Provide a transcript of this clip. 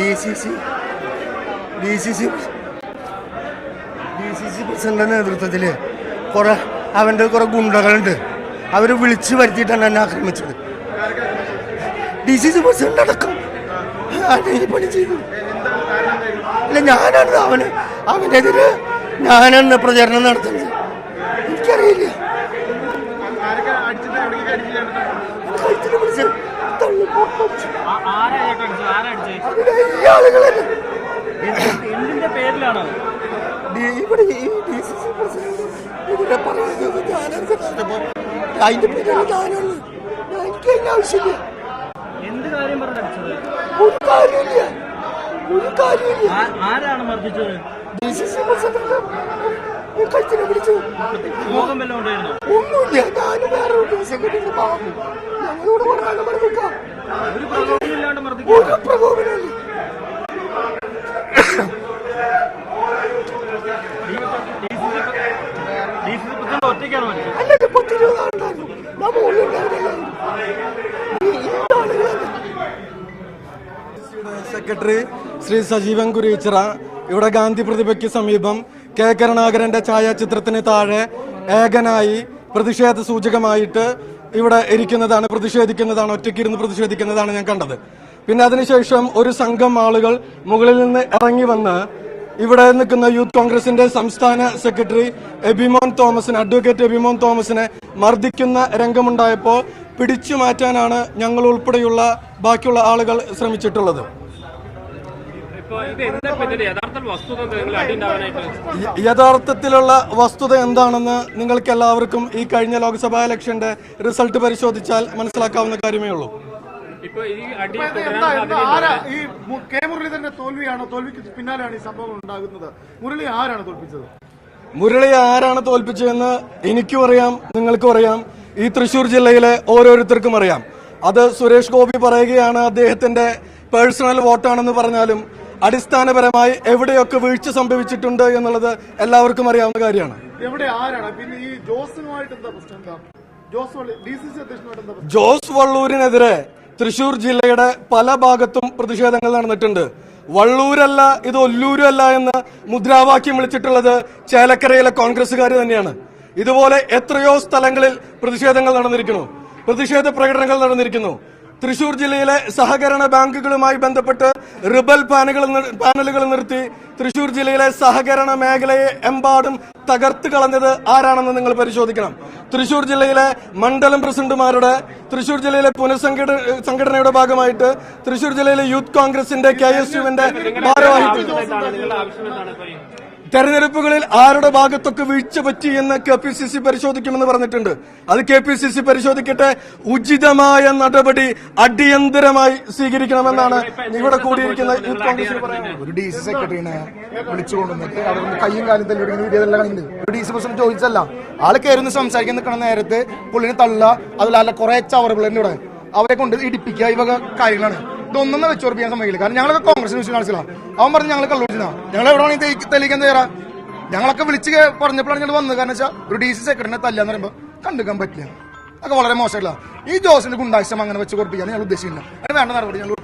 D C C. D C C D C C പ്രസിഡന്റിന്റെ നേതൃത്വത്തിൽ കുറെ അവന്റെ കുറെ ഗുണ്ടകളുണ്ട്. അവർ വിളിച്ചു വരുത്തിയിട്ടാണ് എന്നെ ആക്രമിച്ചത്. ഡി സി സി പ്രസിഡന്റ് അടക്കം ആണ് ഈ പണി ചെയ്തത് അല്ല ഞാനാണ് അവന് അവനെതിരെ ഞാനാണ് പ്രചരണം നടത്തുന്നത്. എനിക്കറിയില്ല. കഴുത്തിന് പിടിച്ച് തള്ളി പൊട്ടിച്ചു. അതിലെ ഈ ഡി- ഇവിടെ ഈ ഡി സി സി പ്രസിഡന്റ് ഇവിടെ പറയുന്നത് ഞാനത് കണ്ടപ്പോൾ അതിന്റെ പേരിൽ ഞാനുള്ളൂ. എനിക്ക് അതിന്റെ ആവശ്യമില്ല. എന്ത് കാര്യം പറഞ്ഞ അടിച്ചത്? ഒരു കാര്യമില്ല ഒരു കാര്യമില്ല ആരാണ് മർദ്ദിച്ചത്? ഡി സി സി പ്രസിഡന്റ് കഴുത്തിനെ പിടിച്ചു ഒന്നുമില്ല. ഞാനും വേറെ ഒരു സെക്രട്ടറി പറഞ്ഞു ഞങ്ങളിവിടെ കൊണ്ടാണ് ഇവിടെ നിൽക്കാം ഒരു പ്രകോപനമില്ല ഞാൻ സെക്രട്ടറി ശ്രീ സജീവൻ കുരീച്ചിറ ഇവിടെ ഗാന്ധി പ്രതിഭയ്ക്ക് സമീപം കെ കരുണാകരന്റെ ഛായാചിത്രത്തിന് താഴെ ഏകനായി പ്രതിഷേധ സൂചകമായിട്ട് ഇവിടെ ഇരിക്കുന്നതാണ് പ്രതിഷേധിക്കുന്നതാണ് ഒറ്റയ്ക്കിരുന്ന് പ്രതിഷേധിക്കുന്നതാണ് ഞാൻ കണ്ടത്. പിന്നെ അതിനുശേഷം ഒരു സംഘം ആളുകൾ മുകളിൽ നിന്ന് ഇറങ്ങി വന്ന് ഇവിടെ നിൽക്കുന്ന യൂത്ത് കോൺഗ്രസിന്റെ സംസ്ഥാന സെക്രട്ടറി എബിമോൻ തോമസിനെ അഡ്വക്കേറ്റ് എബിമോൻ തോമസിനെ മർദ്ദിക്കുന്ന രംഗമുണ്ടായപ്പോൾ പിടിച്ചു മാറ്റാനാണ് ഞങ്ങൾ ഉൾപ്പെടെയുള്ള ബാക്കിയുള്ള ആളുകൾ ശ്രമിച്ചിട്ടുള്ളത് ഇപ്പൊ ഇത് എന്താ പിന്നീട് യഥാർത്ഥ വസ്തുത നിങ്ങൾ അടി ഉണ്ടാവാനായിട്ട് യ- യഥാർത്ഥത്തിലുള്ള വസ്തുത എന്താണെന്ന് നിങ്ങൾക്ക് എല്ലാവർക്കും ഈ കഴിഞ്ഞ ലോക്സഭാ ഇലക്ഷന്റെ റിസൾട്ട് പരിശോധിച്ചാൽ മനസ്സിലാക്കാവുന്ന കാര്യമേ ഉള്ളൂ. ഇപ്പൊ ഈ കെ മുരളീധരന്റെ തോൽവിയാണോ? തോൽവിക്ക് പിന്നാലെയാണ് ഈ സംഭവം ഉണ്ടാകുന്നത്. മുരളി ആരാണ് തോൽപ്പിച്ചത്? മുരളി ആരാണ് തോൽപ്പിച്ചതെന്ന് എനിക്കും അറിയാം നിങ്ങൾക്കും അറിയാം. ഈ തൃശൂർ ജില്ലയിലെ ഓരോരുത്തർക്കും അറിയാം. അത് സുരേഷ് ഗോപി പറയുകയാണ് അദ്ദേഹത്തിന്റെ പേഴ്സണൽ വോട്ടാണെന്ന് പറഞ്ഞാലും അടിസ്ഥാനപരമായി എവിടെയൊക്കെ വീഴ്ച സംഭവിച്ചിട്ടുണ്ട് എന്നുള്ളത് എല്ലാവർക്കും അറിയാവുന്ന കാര്യമാണ്. എവിടെ ആരാണ്? പിന്നെ ഈ ജോസിനുമായിട്ട് എന്താ പ്രശ്നം? എന്താ? ജോസ് വള്ളൂരിനെതിരെ തൃശൂർ ജില്ലയുടെ പല ഭാഗത്തും പ്രതിഷേധങ്ങൾ നടന്നിട്ടുണ്ട്. വള്ളൂരല്ല ഇത് ഒല്ലൂരല്ല എന്ന് മുദ്രാവാക്യം വിളിച്ചിട്ടുള്ളത് ചേലക്കരയിലെ കോൺഗ്രസുകാർ തന്നെയാണ്. ഇതുപോലെ എത്രയോ സ്ഥലങ്ങളിൽ പ്രതിഷേധങ്ങൾ നടന്നിരിക്കുന്നു. പ്രതിഷേധ പ്രകടനങ്ങൾ നടന്നിരിക്കുന്നു. തൃശൂർ ജില്ലയിലെ സഹകരണ ബാങ്കുകളുമായി ബന്ധപ്പെട്ട് റിബൽ പാനുകൾ പാനലുകൾ നിർത്തി തൃശൂർ ജില്ലയിലെ സഹകരണ മേഖലയെ എമ്പാടും തകർത്ത് കളഞ്ഞത് ആരാണെന്ന് നിങ്ങൾ പരിശോധിക്കണം. തൃശൂർ ജില്ലയിലെ മണ്ഡലം പ്രസിഡന്റുമാരുടെ തൃശൂർ ജില്ലയിലെ പുനഃസംഘട സംഘടനയുടെ ഭാഗമായിട്ട് തൃശൂർ ജില്ലയിലെ യൂത്ത് കോൺഗ്രസിന്റെ കെ എസ് യുവിന്റെ ഭാരവാഹിത്വം. തെരഞ്ഞെടുപ്പുകളിൽ ആരുടെ ഭാഗത്തൊക്കെ വീഴ്ച പറ്റി എന്ന് കെ പി സി സി പരിശോധിക്കുമെന്ന് പറഞ്ഞിട്ടുണ്ട്. അത് കെ പി സി സി പരിശോധിക്കട്ടെ. ഉചിതമായ നടപടി അടിയന്തരമായി സ്വീകരിക്കണമെന്നാണ് ഇവിടെ കൂടിയിരിക്കുന്ന യൂത്ത് കോൺഗ്രസ് ഒരു ഡി സി സെക്രട്ടറിനെ വിളിച്ചു കൊണ്ടുവന്നിട്ട് അവിടെ കയ്യും കാലും തല്ലി ഇങ്ങനെ വീഡിയോ എല്ലാം ഒരു ഡി സി പ്രസിഡന്റ് ചോദിച്ചല്ല ആൾ കയറുന്ന സംസാരിക്കാൻ നിൽക്കുന്ന നേരത്ത് പുള്ളിനെ തള്ളുക അതിലല്ല കുറെ ചവറുകൾ ഇവിടെ. അവരെ കൊണ്ട് ഇടിപ്പിക്കുക ഇവ കാര്യങ്ങളാണ്. ഇതൊന്നും വെച്ച് ഉറപ്പിക്കാൻ സമയമില്ല. കാരണം ഞങ്ങളൊക്കെ കോൺഗ്രസ് ന്യൂസ് അവൻ പറഞ്ഞു ഞങ്ങൾ കള്ളുപിടിച്ചാ ഞങ്ങൾ എവിടെ വേണമെങ്കിൽ തെളിയിക്കാൻ തയ്യാറാ. ഞങ്ങളൊക്കെ വിളിച്ച് പറഞ്ഞപ്പോഴാണ് ഞങ്ങൾ വന്നത്. കാരണം വെച്ചാൽ ഒരു ഡി സി സെക്രട്ടറിനെ തല്ലാന്ന് പറയുമ്പോൾ കണ്ടുക്കാൻ പറ്റില്ല. അതൊക്കെ വളരെ മോശമല്ല ഈ ജോസിന്റെ ഗുണ്ടാശം അങ്ങനെ വെച്ച് കുറപ്പിക്കാൻ ഞങ്ങൾ ഉദ്ദേശിക്കില്ല അതിന് വേണ്ട നടപടി ഞങ്ങൾ